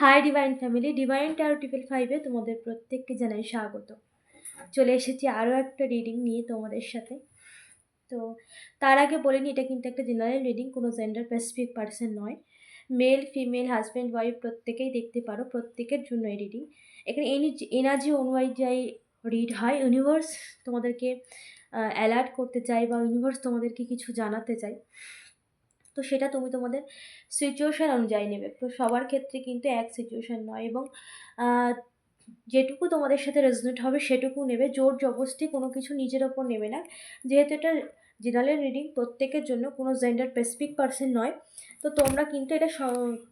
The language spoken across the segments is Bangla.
Hi divine family divine tarot triple ফাইভে তোমাদের প্রত্যেককে জানাই স্বাগত। চলে এসেছি আরও একটা রিডিং নিয়ে তোমাদের সাথে। তো তার আগে বলিনি এটা কিন্তু একটা জেনারেল রিডিং কোনো জেন্ডার স্পেসিফিক পার্সন নয়। মেল ফিমেল হাজব্যান্ড ওয়াইফ প্রত্যেকেই দেখতে পারো, প্রত্যেকের জন্য এই রিডিং এখানে এনার্জি অনুযায়ী রিড হয় ইউনিভার্স তোমাদেরকে অ্যালার্ট করতে চাই বা ইউনিভার্স তোমাদেরকে কিছু জানাতে চাই তো সেটা তুমি তোমাদের সিচুয়েশান অনুযায়ী নেবে। তো সবার ক্ষেত্রে কিন্তু এক সিচুয়েশান নয় এবং যেটুকু তোমাদের সাথে রেজনেট হবে সেটুকু নেবে। জোর জবরদস্তি কোনো কিছু নিজের ওপর নেবে না। যেহেতু এটা জেনারেল রিডিং প্রত্যেকের জন্য কোনো জেন্ডার স্পেসিফিক পার্সন নয়। তো তোমরা কিন্তু এটা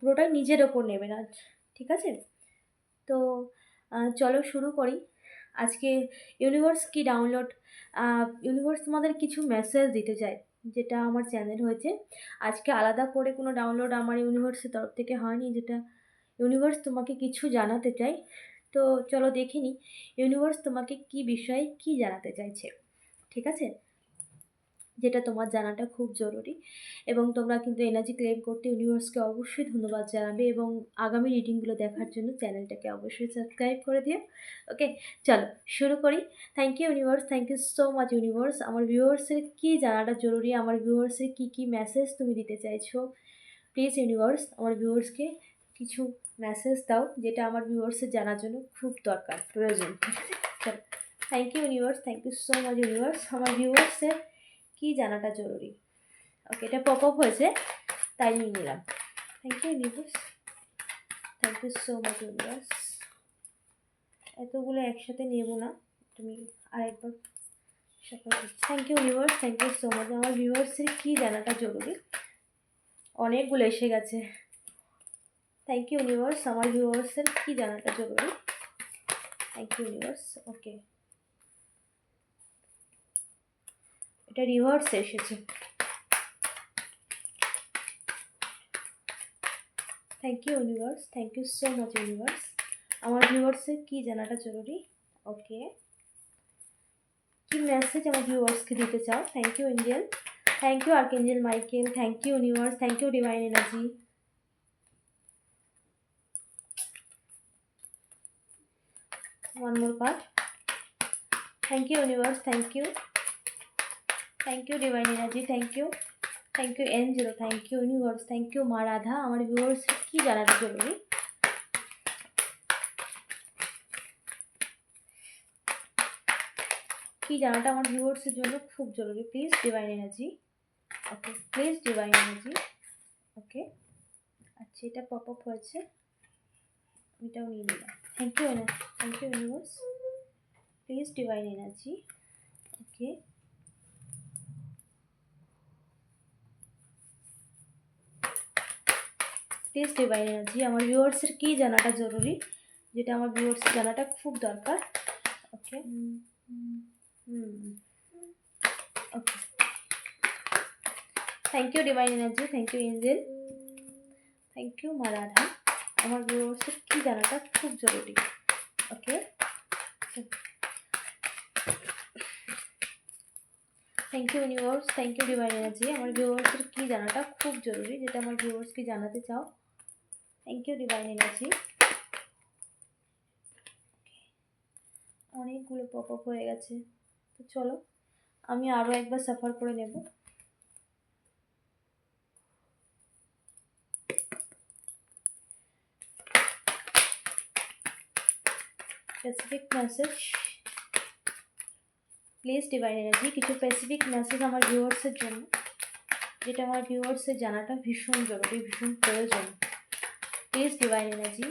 পুরোটাই নিজের ওপর নেবে না। ঠিক আছে? তো চলো শুরু করি। আজকে ইউনিভার্স কি ডাউনলোড ইউনিভার্স তোমাদের কিছু মেসেজ দিতে চায়। যেটা আমার চ্যানেল হয়েছে। আজকে আলাদা করে কোনো ডাউনলোড আমার ইউনিভার্সের তরফ থেকে হয়নি, যেটা ইউনিভার্স তোমাকে কিছু জানাতে চাই। তো চলো দেখে ইউনিভার্স তোমাকে কি বিষয়ে কি জানাতে চাইছে? ঠিক আছে? যেটা তোমার জানাটা খুব জরুরি। এবং তোমরা কিন্তু এনার্জি ক্লেম করতে ইউনিভার্সকে অবশ্যই ধন্যবাদ জানাবে এবং আগামী রিডিংগুলো দেখার জন্য চ্যানেলটাকে অবশ্যই সাবস্ক্রাইব করে দিও। ওকে চলো, শুরু করি। Thank you universe thank you so much universe আমার ভিউয়ার্সের কী জানাটা জরুরি? আমার ভিউয়ার্সের কী কী মেসেজ তুমি দিতে চাইছো? প্লিজ ইউনিভার্স আমার ভিউয়ার্সকে কিছু মেসেজ দাও, যেটা আমার ভিউয়ার্সের জানার জন্য খুব দরকার, প্রয়োজন। চলো। Thank you universe thank you so much universe আমার ভিউয়ার্সের কী জানাটা জরুরি? ওকে এটা পপ আপ হয়েছে, তাই নিয়ে নিলাম। Thank you universe thank you so much universe এতগুলো একসাথে নেব না, তুমি আরেকবার thank you universe thank you so much আমার ভিউয়ার্সের কী জানাটা জরুরি? অনেকগুলো এসে গেছে। থ্যাংক ইউ ইউনিভার্স আমার ভিউয়ার্সের কী জানাটা জরুরি? থ্যাংক ইউ ইউনিভার্স ওকে এটা রিভার্স এসেছে। Thank you universe thank you so much universe আমার ভিউয়ার্সের কী জানাটা জরুরি? ওকে কি মেসেজ আমার ভিউয়ার্সকে দিতে চাও? Thank you angel thank you archangel Michael thank you universe thank you divine energy one more part. Thank you, universe. Thank you. Thank you divine energy. Thank you. Thank you angel thank you universe thank you মা রাধা আমার ভিউয়ার্স কী জানাতে জরুরি? কী জানাটা আমার ভিউয়ার্সের জন্য খুব জরুরি? Please divine energy okay please divine energy okay আচ্ছা এটা পপ আপ হয়েছে। এটাও নিয়ে নিলাম। Thank you thank you universe please divine energy okay please divine energy আমার ভিউয়ার্সের কী জানাটা জরুরি? যেটা আমার ভিউয়ার্সের জানাটা খুব দরকার। Okay okay thank you divine energy thank you angel thank you মা রাধা আমার ভিউয়ার্সের কী জানাটা খুব জরুরি? Okay thank you universe thank you divine energy আমার ভিউয়ার্সের কী জানাটা খুব জরুরি? যেটা আমার ভিউয়ার্সকে জানাতে চাও। থ্যাংক ইউ ডিভাইন এনার্জি অনেকগুলো পপ আপ হয়ে গেছে। তো চলো, আমি আরও একবার সাফার করে নেব। Specific message please divine energy কিছু স্পেসিফিক মেসেজ আমার ভিউয়ার্সের জন্য, যেটা আমার ভিউয়ার্সের জানাটা ভীষণ জরুরি, ভীষণ প্রয়োজন। প্লিজ ডিভাইন এনার্জি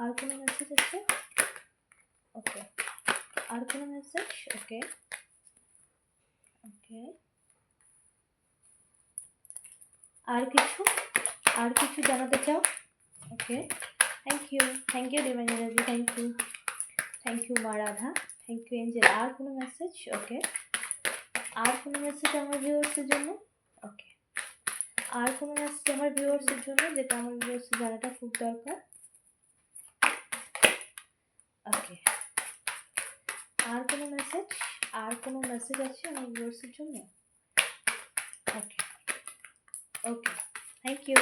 আর কোনো মেসেজ আছে? ওকে আর কোনো মেসেজ ওকে ওকে আর কিছু? আর কিছু জানাতে চাও? Okay thank you thank you divine energy thank you thank you মা রাধা. থ্যাংক ইউ এঞ্জেল আর কোনো মেসেজ ওকে আর কোনো মেসেজ আমার ভিউয়ার্সের জন্য? ওকে আর কোনো মেসেজ আমার ভিউয়ার্সের জন্য যেটা আমার ভিউয়ার্সের জানাটা খুব দরকার? ওকে আর কোনো মেসেজ আর কোনো মেসেজ আছে আমার ভিউয়ার্সের জন্য? Okay okay thank you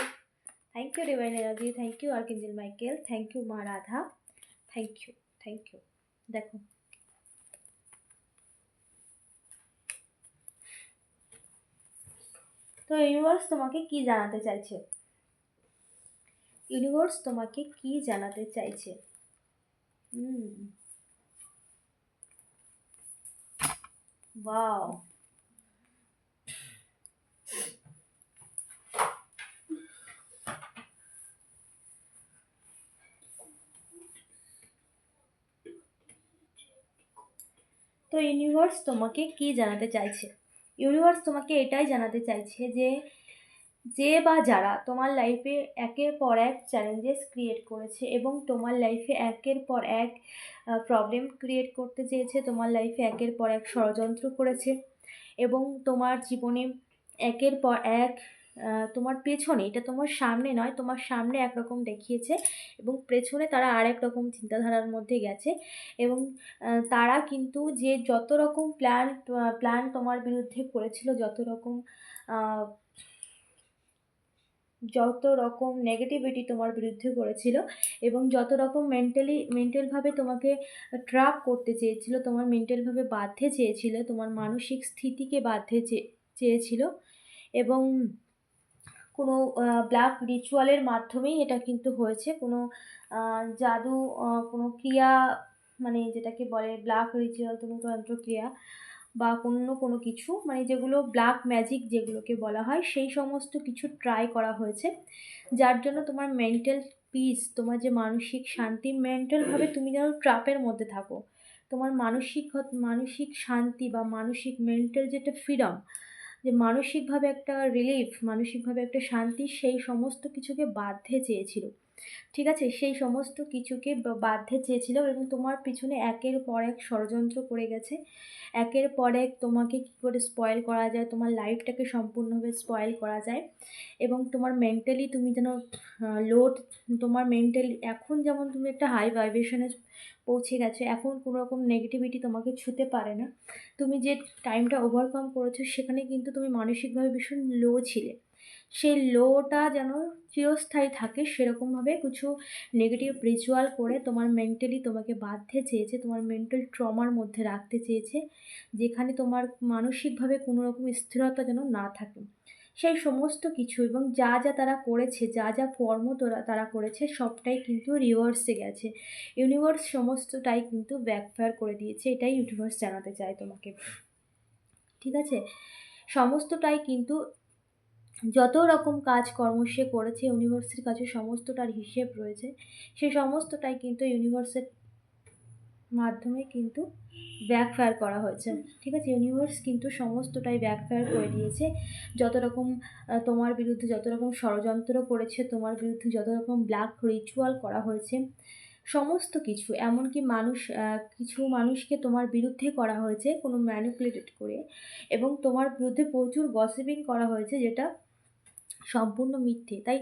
thank you divine energy thank you archangel Michael thank you মা Radha thank you thank you দেখো তো ইউনিভার্স তোমাকে কি জানাতে চাইছে? ইউনিভার্স তোমাকে কি জানাতে চাইছে? হুম। তো ইউনিভার্স তোমাকে কি জানাতে চাইছে? ইউনিভার্স তোমাকে এটাই জানাতে চাইছে যে যে বা যারা তোমার লাইফে একের পর এক চ্যালেঞ্জেস ক্রিয়েট করেছে এবং তোমার লাইফে একের পর এক প্রবলেম ক্রিয়েট করতে চেয়েছে, তোমার লাইফে একের পর এক ষড়যন্ত্র করেছে এবং তোমার জীবনে একের পর এক তোমার পেছনে, এটা তোমার সামনে নয়, তোমার সামনে একরকম দেখিয়েছে এবং পেছনে তারা আরেক রকম চিন্তাধারার মধ্যে গেছে এবং তারা কিন্তু যে যত রকম প্ল্যান প্ল্যান তোমার বিরুদ্ধে করেছিল, যত রকম যত রকম নেগেটিভিটি তোমার বিরুদ্ধে করেছিল এবং যত রকম মেন্টালি মেন্টালভাবে তোমাকে ট্রাপ করতে চেয়েছিল, তোমার মেন্টালভাবে বাঁধতে চেয়েছিল, তোমার মানসিক স্থিতিকে বাঁধতে চে- চেয়েছিল এবং কোনো ব্ল্যাক রিচুয়ালের মাধ্যমেই এটা কিন্তু হয়েছে। কোনো জাদু কোনো ক্রিয়া মানে যেটাকে বলে ব্ল্যাক রিচুয়াল কোনো তন্ত্রক্রিয়া বা অন্য কোনো কিছু মানে যেগুলো ব্ল্যাক ম্যাজিক যেগুলোকে বলা হয়, সেই সমস্ত কিছু ট্রাই করা হয়েছে। যার জন্য তোমার মেন্টাল পিস তোমার যে মানসিক শান্তি মেন্টালভাবে তুমি যেন ট্রাপের মধ্যে থাকো। তোমার মানসিক মানসিক শান্তি বা মানসিক মেন্টাল যেটা ফ্রিডম যে মানসিকভাবে একটা রিলিফ মানসিকভাবে একটা শান্তি সেই সমস্ত কিছুকে বাধ্যে চেয়েছিল। ঠিক আছে? সেই সমস্ত কিছুকে বাধ্যে চেয়েছিল এবং তোমার পিছনে একের পর এক ষড়যন্ত্র করে গেছে। একের পর এক তোমাকে কী করে স্পয়েল করা যায়, তোমার লাইফটাকে সম্পূর্ণভাবে স্পয়েল করা যায় এবং তোমার মেন্টালি তুমি যেন লোড তোমার মেন্টালি এখন যেমন তুমি একটা হাই ভাইব্রেশনে পৌঁছে গেছো, এখন কোনো রকম নেগেটিভিটি তোমাকে ছুতে পারে না। তুমি যে টাইমটা ওভারকাম করেছ সেখানে কিন্তু তুমি মানসিকভাবে ভীষণ লো ছিলে। সেই লোটা যেন চিরস্থায়ী থাকে, সেরকমভাবে কিছু নেগেটিভ রিচুয়াল করে তোমার মেন্টালি তোমাকে বাঁধতে চেয়েছে, তোমার মেন্টাল ট্রমার মধ্যে রাখতে চেয়েছে, যেখানে তোমার মানসিকভাবে কোনো রকম স্থিরতা যেন না থাকে। সেই সমস্ত কিছু এবং যা যা তারা করেছে, যা যা কর্ম তোরা, তারা করেছে, সবটাই কিন্তু রিভার্সে গেছে। ইউনিভার্স সমস্তটাই কিন্তু ব্যাকফায়ার করে দিয়েছে, এটাই ইউনিভার্স জানাতে চায় তোমাকে। ঠিক আছে? সমস্তটাই কিন্তু যত রকম কাজকর্ম সে করেছে ইউনিভার্সের কাছে সমস্তটার হিসেব রয়েছে, সে সমস্তটাই কিন্তু ইউনিভার্সের মাধ্যমে কিন্তু ব্যাকফায়ার করা হয়েছে। ঠিক আছে? ইউনিভার্স কিন্তু সমস্তটাই ব্যাকফায়ার করে দিয়েছে। যত রকম তোমার বিরুদ্ধে যত রকম ষড়যন্ত্র করেছে, তোমার বিরুদ্ধে যত রকম ব্ল্যাক রিচুয়াল করা হয়েছে, সমস্ত কিছু, এমনকি মানুষ কিছু মানুষকে তোমার বিরুদ্ধে করা হয়েছে কোনো ম্যানিপুলেটেড করে, এবং তোমার বিরুদ্ধে প্রচুর গসিপিং করা হয়েছে, যেটা সম্পূর্ণ মিথ্যে। তাই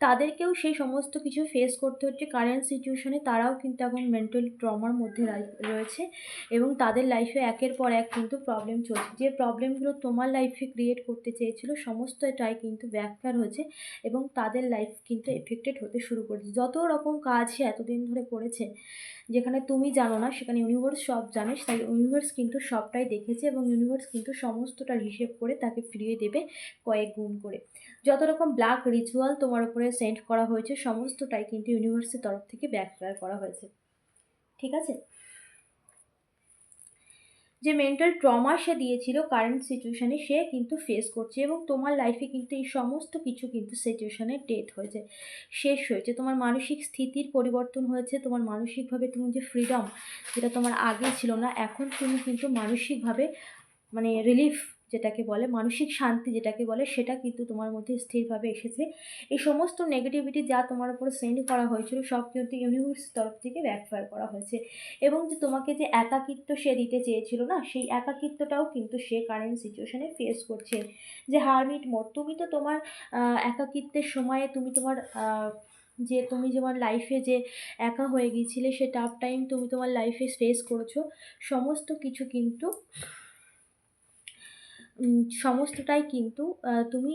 তাদেরকেও সেই সমস্ত কিছু ফেস করতে হচ্ছে। কারেন্ট সিচুয়েশনে তারাও কিন্তু এখন মেন্টাল ট্রমার মধ্যে রয়েছে এবং তাদের লাইফে একের পর এক কিন্তু প্রবলেম চলছে। যে প্রবলেমগুলো তোমার লাইফে ক্রিয়েট করতে চেয়েছিল, সমস্তটাই কিন্তু ব্যাখ্যার হয়েছে এবং তাদের লাইফ কিন্তু এফেক্টেড হতে শুরু করেছে। যত রকম কাজ এতদিন ধরে করেছে যেখানে তুমি জানো না, সেখানে ইউনিভার্স সব জানিস তাই ইউনিভার্স কিন্তু সবটাই দেখেছে এবং ইউনিভার্স কিন্তু সমস্তটার হিসেব করে তাকে ফিরিয়ে দেবে কয়েক গুণ করে। যত রকম ব্ল্যাক রিচুয়াল তোমার উপরে সেন্ড করা হয়েছে, সমস্তটাই কিন্তু ইউনিভার্সের তরফ থেকে ব্যাকফায়ার করা হয়েছে। ঠিক আছে? যে মেন্টাল ট্রমা সে দিয়েছিল কারেন্ট সিচুয়েশানে সে কিন্তু ফেস করছে এবং তোমার লাইফে কিন্তু এই সমস্ত কিছু কিন্তু সিচুয়েশানে ডেথ হয়েছে, শেষ হয়েছে। তোমার মানসিক স্থিতির পরিবর্তন হয়েছে, তোমার মানসিকভাবে তুমি যে ফ্রিডম যেটা তোমার আগে ছিল না, এখন তুমি কিন্তু মানসিকভাবে মানে রিলিফ যেটাকে বলে মানসিক শান্তি যেটাকে বলে, সেটা কিন্তু তোমার মধ্যে স্থিরভাবে এসেছে। এই সমস্ত নেগেটিভিটি যা তোমার উপরে সেন্ড করা হয়েছিল, সব কিন্তু ইউনিভার্স তরফ থেকে ব্যাকফায়ার করা হয়েছে। এবং যে তোমাকে যে একাকিত্ব সে দিতে চেয়েছিল না, সেই একাকিত্বটাও কিন্তু সে কারেন্ট সিচুয়েশানে ফেস করছে। যে হারমিট মোড তুমি তো তোমার একাকিত্বের সময়ে তুমি তোমার যে তুমি যেমন লাইফে যে একা হয়ে গিয়েছিলে, সে টাফ টাইম তুমি তোমার লাইফে ফেস করেছ। সমস্ত কিছু কিন্তু সমস্তটাই কিন্তু তুমি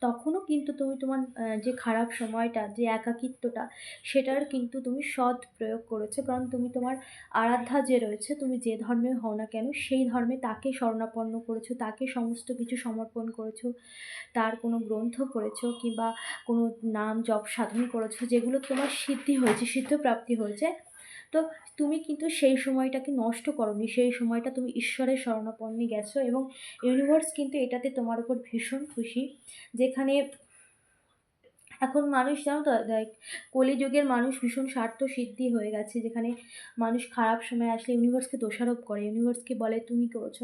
তখনও কিন্তু তুমি তোমার যে খারাপ সময়টা, যে একাকিত্বটা, সেটার কিন্তু তুমি সৎ প্রয়োগ করেছ। কারণ তুমি তোমার আরাধ্যা যে রয়েছে, তুমি যে ধর্মে হও না কেন, সেই ধর্মে তাকে শরণাপন্ন করেছ, তাকে সমস্ত কিছু সমর্পণ করেছ, তার কোনো গ্রন্থ পড়েছো কিংবা কোনো নাম জপ সাধন করেছ, যেগুলো তোমার সিদ্ধি হয়েছে, সিদ্ধপ্রাপ্তি হয়েছে তো তুমি কিন্তু সেই সময়টাকে নষ্ট করোনি, সেই সময়টা তুমি ঈশ্বরের শরণাপন্নে গেছো এবং ইউনিভার্স কিন্তু এটাতে তোমার উপর ভীষণ খুশি, যেখানে এখন মানুষ জানো তো লাইক কলিযুগের মানুষ ভীষণ স্বার্থ সিদ্ধি হয়ে গেছে, যেখানে মানুষ খারাপ সময় আসলে ইউনিভার্সকে দোষারোপ করে ইউনিভার্সকে বলে তুমি করেছ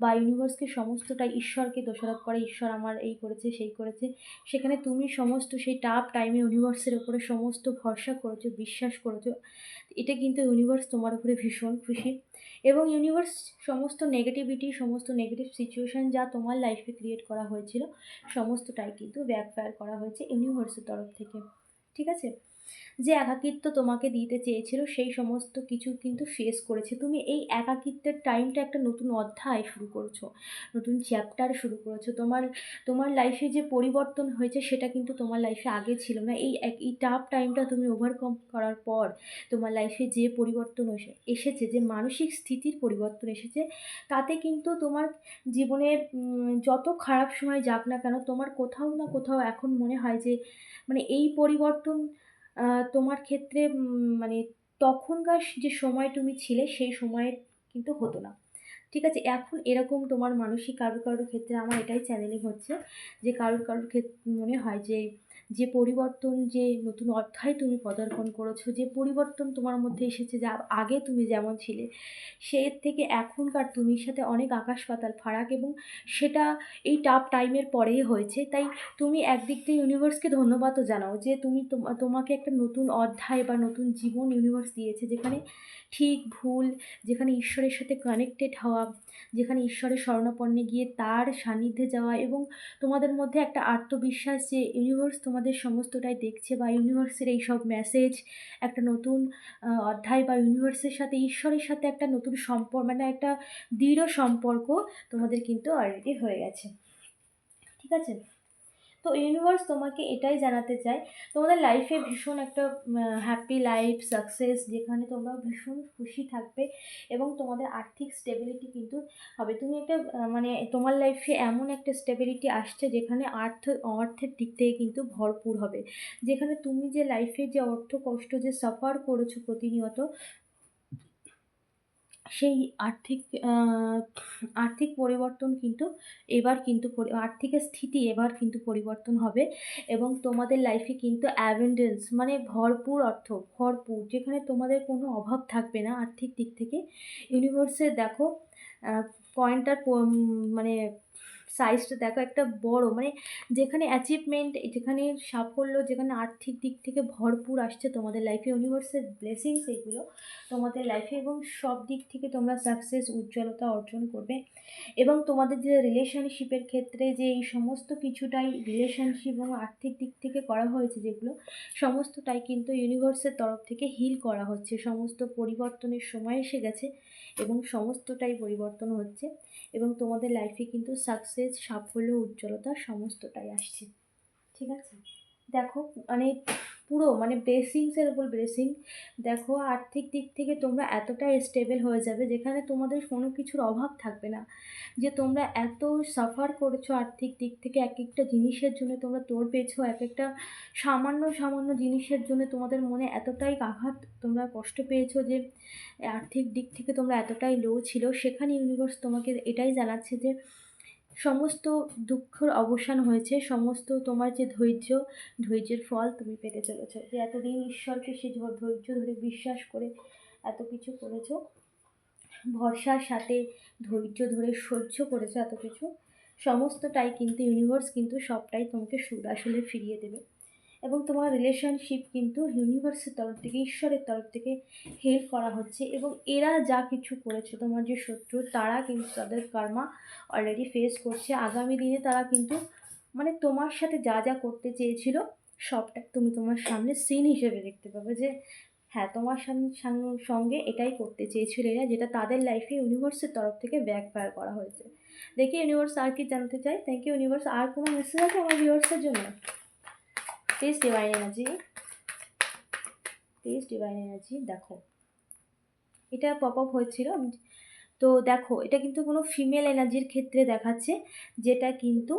বা ইউনিভার্সকে সমস্তটাই ঈশ্বরকে দোষারোপ করে, ঈশ্বর আমার এই করেছে, সেই করেছে, সেখানে তুমি সমস্ত সেই টাফ টাইমে ইউনিভার্সের উপরে সমস্ত ভরসা করেছ, বিশ্বাস করেছ এটা কিন্তু ইউনিভার্স তোমার উপরে ভীষণ খুশি। এবং ইউনিভার্স সমস্ত নেগেটিভিটি সমস্ত নেগেটিভ সিচুয়েশান যা তোমার লাইফে ক্রিয়েট করা হয়েছিল, সমস্তটাই কিন্তু ব্যাকফায়ার করা হয়েছে ইউনিভার্সের তরফ থেকে। ঠিক আছে? যে একাকিত্ব তোমাকে দিতে চেয়েছিল, সেই সমস্ত কিছু কিন্তু ফেস করেছে। তুমি এই একাকিত্বের টাইমটা একটা নতুন অধ্যায় শুরু করছ, নতুন চ্যাপ্টার শুরু করেছ। তোমার তোমার লাইফে যে পরিবর্তন হয়েছে, সেটা কিন্তু তোমার লাইফে আগে ছিল না। এই এই টাফ টাইমটা তুমি ওভারকাম করার পর তোমার লাইফে যে পরিবর্তন এসে- এসেছে, যে মানসিক স্থিতির পরিবর্তন এসেছে, তাতে কিন্তু তোমার জীবনের যত খারাপ সময় যাক না কেন, তোমার কোথাও না কোথাও এখন মনে হয় যে মানে এই পরিবর্তন তোমার ক্ষেত্রে মানে তখনকার যে সময় তুমি ছিলে, সেই সময়ে কিন্তু হতো না। ঠিক আছে, এখন এরকম তোমার মানসিক কারোর কারোর ক্ষেত্রে আমার এটাই চ্যানেলিং হচ্ছে যে কারোর কারোর ক্ষেত্রে মনে হয় যে যে পরিবর্তন যে নতুন অধ্যায় তুমি পদার্পণ করেছ, যে পরিবর্তন তোমার মধ্যে এসেছে, যা আগে তুমি যেমন ছিলে সে থেকে এখনকার তুমির সাথে অনেক আকাশ পাতাল ফারাক এবং সেটা এই টাফ টাইমের পরেই হয়েছে। তাই তুমি একদিক দিয়ে ইউনিভার্সকে ধন্যবাদও জানাও যে তোমা- তোমাকে একটা নতুন অধ্যায় বা নতুন জীবন ইউনিভার্স দিয়েছে, যেখানে ঠিক ভুল, যেখানে ঈশ্বরের সাথে কানেক্টেড হওয়া যেখানে ঈশ্বরের স্বর্ণপর্ণে গিয়ে তার সান্নিধ্যে যাওয়া এবং তোমাদের মধ্যে একটা আত্মবিশ্বাস যে ইউনিভার্স তোমাদের সমস্তটাই দেখছে বা ইউনিভার্সের এই সব মেসেজ একটা নতুন অধ্যায় বা ইউনিভার্সের সাথে ঈশ্বরের সাথে একটা নতুন সম্পর্ক মানে একটা দৃঢ় সম্পর্ক তোমাদের কিন্তু অলরেডি হয়ে গেছে। ঠিক আছে? তো ইউনিভার্স তোমাকে এটাই জানাতে চায়, তোমাদের লাইফে ভীষণ একটা হ্যাপি লাইফ সাকসেস যেখানে তোমরা ভীষণ খুশি থাকবে এবং তোমাদের আর্থিক স্টেবিলিটি কিন্তু হবে। তুমি একটা মানে তোমার লাইফে এমন একটা স্টেবিলিটি আসছে যেখানে আর্থ অর্থের দিক থেকে কিন্তু ভরপুর হবে। যেখানে তুমি যে লাইফে যে অর্থ কষ্ট যে সাফার করেছ প্রতিনিয়ত সেই আর্থিক আর্থিক পরিবর্তন কিন্তু এবার কিন্তু আর্থিক স্থিতি এবার কিন্তু পরিবর্তন হবে এবং তোমাদের লাইফে কিন্তু অ্যাভেন্ডেন্স মানে ভরপুর অর্থ, ভরপুর, যেখানে তোমাদের কোনো অভাব থাকবে না আর্থিক দিক থেকে। ইউনিভার্সে দেখো পয়েন্টটার মানে সাইজটা দেখো একটা বড় মানে যেখানে অ্যাচিভমেন্ট যেখানে সাফল্য, যেখানে আর্থিক দিক থেকে ভরপুর আসছে তোমাদের লাইফে ইউনিভার্সের ব্লেসিংস এগুলো তোমাদের লাইফে এবং সব দিক থেকে তোমরা সাকসেস উজ্জ্বলতা অর্জন করবে এবং তোমাদের যে রিলেশনশিপের ক্ষেত্রে যে এই সমস্ত কিছুটাই রিলেশনশিপ এবং আর্থিক দিক থেকে করা হয়েছে যেগুলো, সমস্তটাই কিন্তু ইউনিভার্সের তরফ থেকে হিল করা হচ্ছে। সমস্ত পরিবর্তনের সময় এসে গেছে এবং সমস্তটাই পরিবর্তন হচ্ছে এবং তোমাদের লাইফে কিন্তু সাকসেস সাফল্য, উজ্জ্বলতা সমস্তটাই আসছে। ঠিক আছে? দেখো মানে পুরো মানে ব্লেসিংসের উপর ব্লেসিং দেখো, আর্থিক দিক থেকে তোমরা এতটা স্টেবল হয়ে যাবে, যেখানে তোমাদের কোনো কিছুর অভাব থাকবে না। যে তোমরা এত সাফার করেছ আর্থিক দিক থেকে, এক একটা জিনিসের জন্য তোমরা তোর পেয়েছ, এক একটা সামান্য সামান্য জিনিসের জন্য তোমাদের মনে এতটাই আঘাত তোমরা কষ্ট পেয়েছ যে, আর্থিক দিক থেকে তোমরা এতটাই লো ছিল। সেখানে ইউনিভার্স তোমাকে এটাই জানাচ্ছে যে সমস্ত দুঃখর অবসান হয়েছে, সমস্ত তোমার যে ধৈর্য, ধৈর্যের ফল তুমি পেতে চলেছ। যে এতদিন ঈশ্বরকে সে ধৈর্য ধরে বিশ্বাস করে এত কিছু করেছ, ভরসার সাথে ধৈর্য ধরে সহ্য করেছ এত কিছু, সমস্তটাই কিন্তু ইউনিভার্স কিন্তু সবটাই তোমাকে সুদ আসলে ফিরিয়ে দেবে। এবং তোমার রিলেশনশিপ কিন্তু ইউনিভার্সের তরফ থেকে, ঈশ্বরের তরফ থেকে হেল্প করা হচ্ছে এবং এরা যা কিছু করেছে, তোমার যে শত্রু, তারা কিন্তু তাদের কর্মা অলরেডি ফেস করছে। আগামী দিনে তারা কিন্তু মানে তোমার সাথে যা যা করতে চেয়েছিল, সবটা তুমি তোমার সামনে সিন হিসেবে দেখতে পাবে যে হ্যাঁ তোমার সঙ্গে এটাই করতে চেয়েছিল এরা, যেটা তাদের লাইফে ইউনিভার্সের তরফ থেকে ব্যাক ফায়ার করা হয়েছে। দেখি ইউনিভার্স আর কি জানতে চাই থ্যাংক ইউ ইউনিভার্স আর কোনো মেসেজ আছে আমার ভিউয়ার্সের জন্য? Please divine energy please divine energy দেখো। এটা পপ আপ হয়েছিল তো দেখো, এটা কিন্তু কোনো ফিমেল এনার্জির ক্ষেত্রে দেখাচ্ছে, যেটা কিন্তু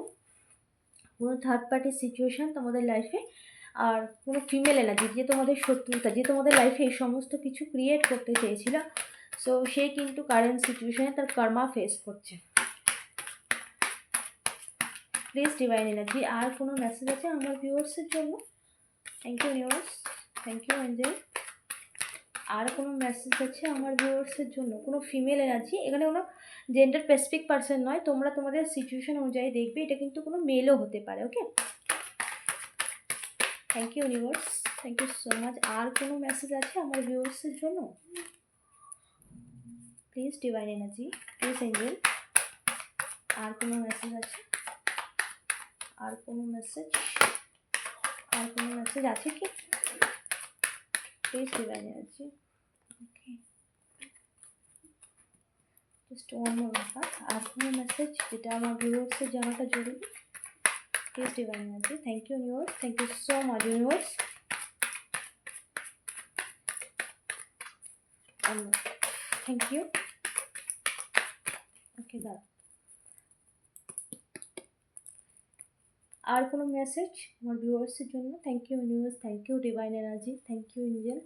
কোনো থার্ড পার্টির সিচুয়েশান তোমাদের লাইফে আর কোনো ফিমেল এনার্জি যে তোমাদের শত্রুতা, যে তোমাদের লাইফে এই সমস্ত কিছু ক্রিয়েট করতে চেয়েছিল। সো সে কিন্তু কারেন্ট সিচুয়েশানে তার কর্মা ফেস করছে। প্লিজ ডিভাইন এনার্জি আর কোনো মেসেজ আছে আমার ভিউয়ার্সের জন্য thank you universe thank you Anjali আর কোনো মেসেজ আছে আমার ভিউয়ার্সের জন্য? কোনো ফিমেল এনার্জি এখানে কোনো জেন্ডার স্পেসিফিক পার্সন নয়। তোমরা তোমাদের সিচুয়েশন অনুযায়ী দেখবে। এটা কিন্তু কোনো মেলও হতে পারে okay thank you universe thank you so much আর কোনো মেসেজ আছে আমার ভিউয়ার্সের জন্য? Please divine energy please angel আর কোনো মেসেজ আছে? আর কোনো মেসেজ আর কোনো মেসেজ আছে কি? Please divine energy okay just one more ব্যাপার। আর কোনো মেসেজ যেটা আমার ভিউয়ার্সের জানাটা জরুরি? Please divine energy thank you universe thank you so much universe thank you okay দাদা আর কোনো মেসেজ আমার ভিউয়ার্সের জন্য? Thank you universe thank you divine energy thank you angel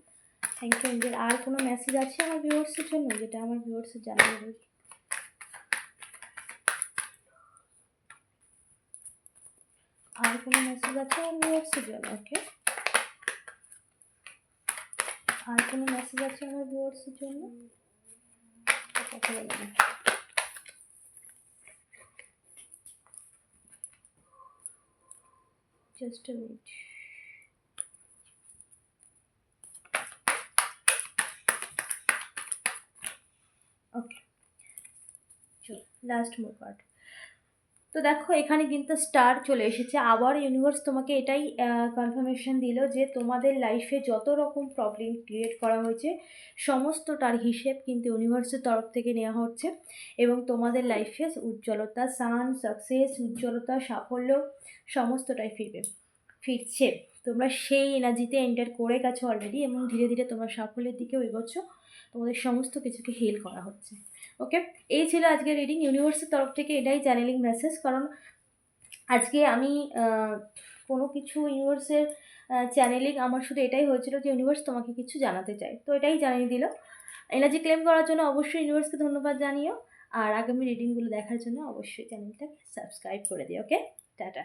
thank you angel আর কোনো মেসেজ আছে আমার ভিউয়ার্সের জন্য? যেটা আমার ভিউয়ার্সের জানা জরুরি আর কোনো মেসেজ আছে আমার ভিউয়ার্সের জন্য? ওকে আর কোনো মেসেজ আছে আমার ভিউয়ার্সের জন্য? কথা just a minute. Okay. So, Last more part. তো দেখো, এখানে কিন্তু স্টার চলে এসেছে। আবার ইউনিভার্স তোমাকে এটাই কনফার্মেশন দিল যে তোমাদের লাইফে যত রকম প্রবলেম ক্রিয়েট করা হয়েছে, সমস্তটার হিসেব কিন্তু ইউনিভার্সের তরফ থেকে নেওয়া হচ্ছে। এবং তোমাদের লাইফে উজ্জ্বলতা সান সাকসেস উজ্জ্বলতা, সাফল্য, সমস্তটাই ফিরবে, ফিরছে। তোমরা সেই এনার্জিতে এন্টার করে গেছো অলরেডি এবং ধীরে ধীরে তোমরা সাফল্যের দিকেও এগোচ্ছ। তোমাদের সমস্ত কিছুকে হিল করা হচ্ছে। ওকে এই ছিল আজকে রিডিং ইউনিভার্সের তরফ থেকে এটাই চ্যানেলিং মেসেজ কারণ আজকে আমি কোনো কিছু ইউনিভার্সের চ্যানেলিং আমার শুধু এটাই হয়েছিল যে ইউনিভার্স তোমাকে কিছু জানাতে চায়। তো এটাই জানিয়ে দিল। এনার্জি ক্লেম করার জন্য অবশ্যই ইউনিভার্সকে ধন্যবাদ জানিও। আর আগামী রিডিংগুলো দেখার জন্য অবশ্যই চ্যানেলটাকে সাবস্ক্রাইব করে দিও। ওকে টাটা